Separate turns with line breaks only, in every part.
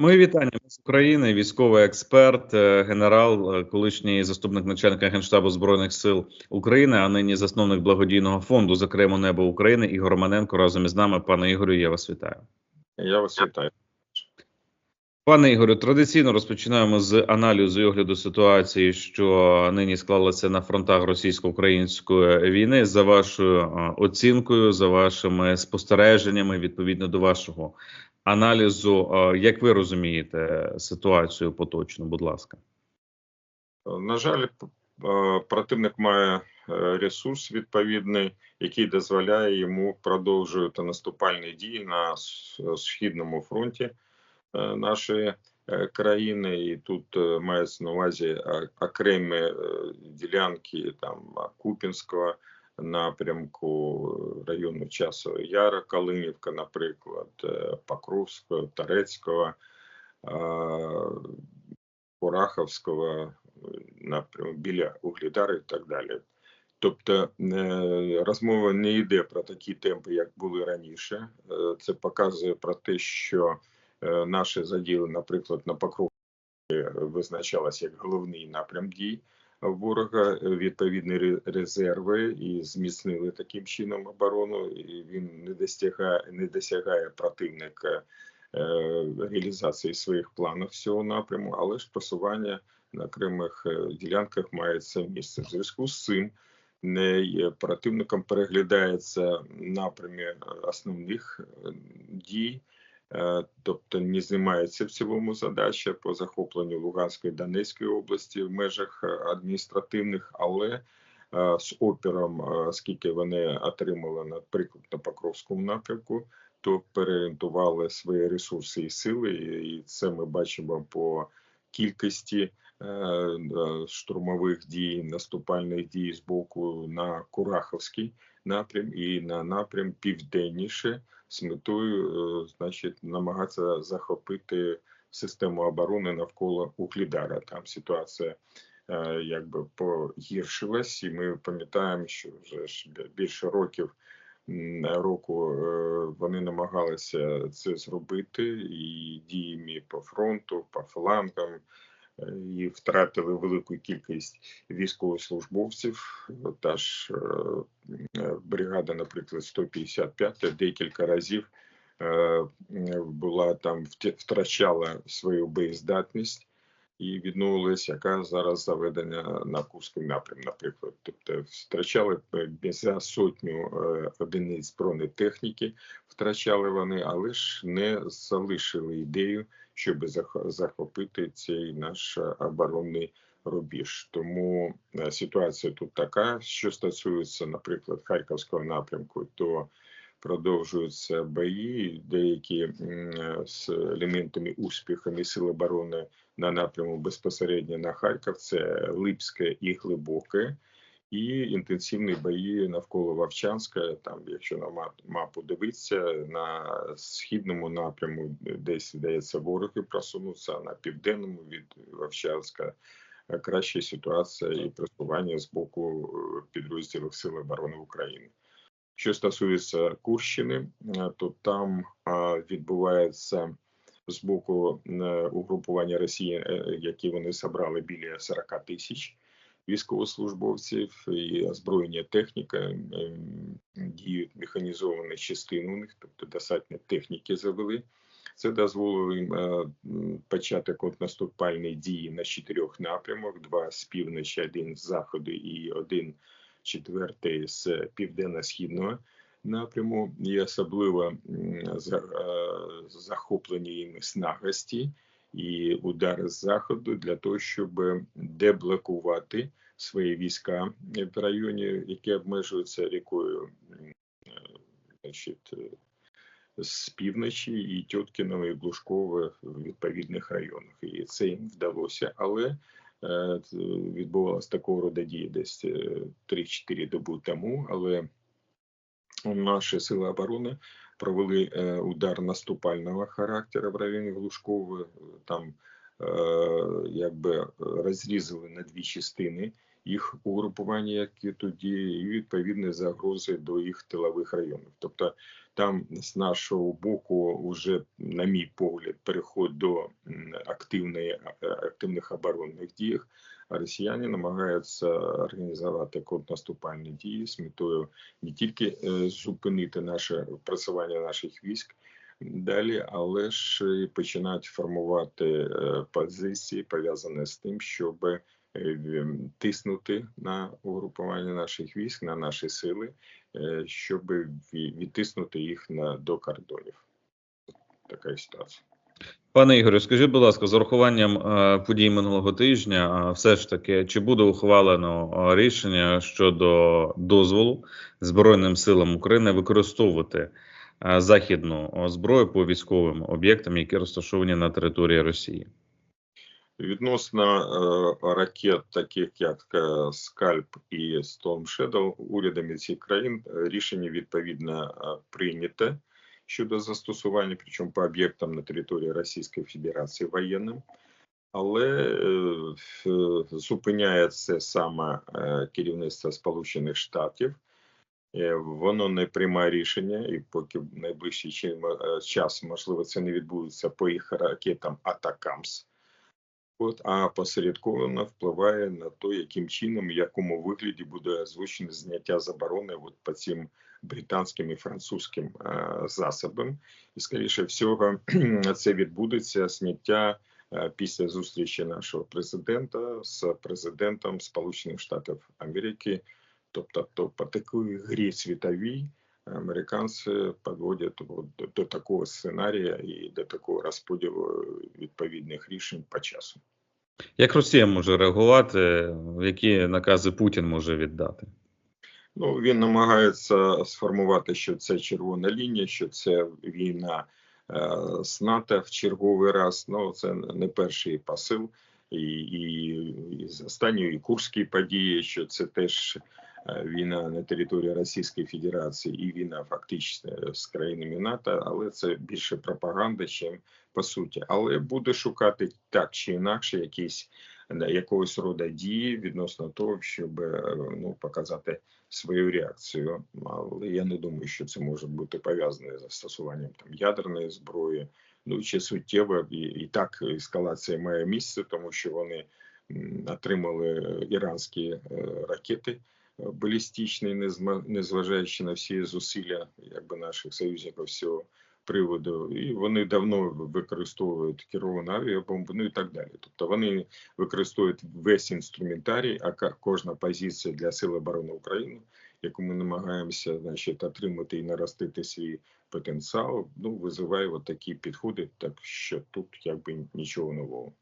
Мої вітання з України, військовий експерт, е, генерал, е, колишній заступник начальника генштабу збройних сил України, а нині засновник благодійного фонду, зокрема небо України, Ігор Романенко разом із нами. Пане Ігорю, я вас вітаю.
Я вас вітаю.
Пане Ігорю, традиційно розпочинаємо з аналізу і огляду ситуації, що нині склалася на фронтах російсько-української війни. За вашою е, оцінкою, за вашими спостереженнями, відповідно до вашого аналізу, е, як ви розумієте ситуацію поточну? Будь ласка.
На жаль, е, противник має е, ресурс відповідний, який дозволяє йому продовжувати наступальні дії на східному фронті е, нашої е, країни. І тут е, мається на увазі е, окремі е, ділянки там Купінського напрямку району Часового Яра, Калинівка, наприклад, е, Покровського, Тарецького. е, Пораховського напряму біля Угледара і так далі. Тобто е, розмова не йде про такі темпи, як були раніше. Е, Це показує про те, що е, наші заділи, наприклад, на Покровську визначалось як головний напрям дій ворога, е, відповідні резерви і зміцнили таким чином оборону. І він не досягає, не досягає противника е, реалізації своїх планів цього напряму, але ж просування на окремих е, ділянках мається місце. В зв'язку з цим противником переглядається напрямі основних дій, тобто не знімається в цілому задача по захопленню Луганської Донецької області в межах е, адміністративних, але е, з опіром, е, оскільки вони отримали, наприклад, на Покровському напрямку, то переорієнтували свої ресурси і сили, і це ми бачимо по кількості е, е, штурмових дій, наступальних дій з боку на Кураховський напрям і на напрям південніше з метою, е, значить, намагатися захопити систему оборони навколо Углідара. Там ситуація е, якби погіршилась, і ми пам'ятаємо, що вже ж більше років року е, вони намагалися це зробити і діями по фронту, по флангам, і втратили велику кількість військовослужбовців. Та ж е, бригада, наприклад, 155 декілька разів е, була там вт- втрачала свою боєздатність і відновилась, яка зараз заведена на Курський напрям, наприклад. Тобто втрачали е, за сотню е, одиниць бронетехніки, втрачали вони, але ж не залишили ідею, щоб зах- захопити цей наш е, оборонний рубіж. Тому е, ситуація тут така. Що стосується, наприклад, Харківського напрямку, то продовжуються бої, деякі е, з елементами успіхами Сил оборони на напряму безпосередньо на Харків. Це Липське і Глибоке. І інтенсивні бої навколо Вовчанська. Там, якщо на ма- мапу дивитися, на східному напряму десь вдається вороги просунутися, а на південному від Вовчанська е, краща ситуація і просування з боку е, підрозділів Сил оборони України. Що стосується Курщини, е, то там відбувається з боку е, угрупування Росії, е, які вони зібрали біля 40 тисяч військовослужбовців і озброєння техніка, е, діють механізовані частини у них, тобто достатньо техніки завели. Це дозволило їм е, почати контрнаступальні дії на чотирьох напрямах: два з півночі, один з заходу і один четвертий з південно-східного напряму. І особливо е, захоплені їм снагості і удари з заходу для того, щоб деблокувати свої війська в районі, які обмежуються рікою. е, Значить, е, з півночі і Тьоткіново, і Глушково в відповідних районах. І це їм вдалося, але е, відбувалася такого роду дії десь е, 3-4 доби тому. Але наші сили оборони провели е, удар наступального характеру в районі Глушково. Там е, якби розрізали на дві частини їх угрупування, які тоді, і відповідні загрози до їх тилових районів. Тобто там з нашого боку, вже, на мій погляд, переход до активної е, активних оборонних дій. Росіяни намагаються організувати контрнаступальні дії з метою не тільки е, зупинити наше просування наших військ далі, але ж починають формувати е, позиції, пов'язані з тим, щоб е, тиснути на угрупування наших військ, на наші сили, щоб відтиснути їх на до кордонів. Така ситуація.
Пане Ігорю, скажіть, будь ласка, з урахуванням е, подій минулого тижня, е, все ж таки, чи буде ухвалено е, рішення щодо дозволу Збройним силам України використовувати західну зброю по військовим об'єктам, які розташовані на території Росії?
Відносно ракет, таких як Скальп і Storm Shadow, урядами цих країн рішення відповідно прийняте щодо застосування, причому по об'єктам на території Російської Федерації воєнним. Але е, зупиняє це саме е, керівництво Сполучених Штатів. Е, Воно не приймає рішення, і поки в найближчий час, можливо, це не відбудеться по їх ракетам Атакамс. От, а посередковано впливає на те, яким чином, в якому вигляді буде озвучене зняття заборони от по цим британським і французьким е, засобам. І, скоріше всього, це відбудеться зняття е, після зустрічі нашого президента з президентом Сполучених Штатів Америки. Тобто, то по такій грі світовій американці підводять от до, до такого сценарія і до такого розподілу відповідних рішень по часу.
Як Росія може реагувати, які накази Путін може віддати?
Ну він намагається сформувати, що це червона лінія, що це війна е, з НАТО в черговий раз. Ну це не перший посил, і, і, і з останньої курські події, що це теж війна на території Російської Федерації і війна фактично з країнами НАТО, але це більше пропаганда, чим по суті. Але буде шукати так чи інакше якісь якогось роду дії відносно того, щоб е, ну показати свою реакцію. Але я не думаю, що це може бути пов'язане з застосуванням там ядерної зброї. Ну чи суттєво і, і так ескалація має місце, тому що вони отримали іранські е, ракети балістичні, незма- незважаючи на всі зусилля якби наших союзників з приводу, і вони давно використовують керовану авіабомбу, ну і так далі. Тобто вони використовують весь інструментарій, а кожна позиція для Сил оборони України, яку ми намагаємося значить, отримати і наростити свій потенціал, ну визиває от такі підходи, так що тут якби нічого нового.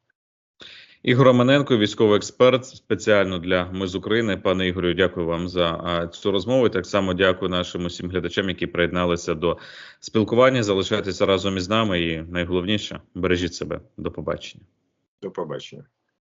Ігор Романенко, військовий експерт, спеціально для Ми з України. Пане Ігорю, дякую вам за цю розмову. Так само дякую нашим усім глядачам, які приєдналися до спілкування. Залишайтеся разом із нами, і найголовніше бережіть себе. До побачення.
До побачення.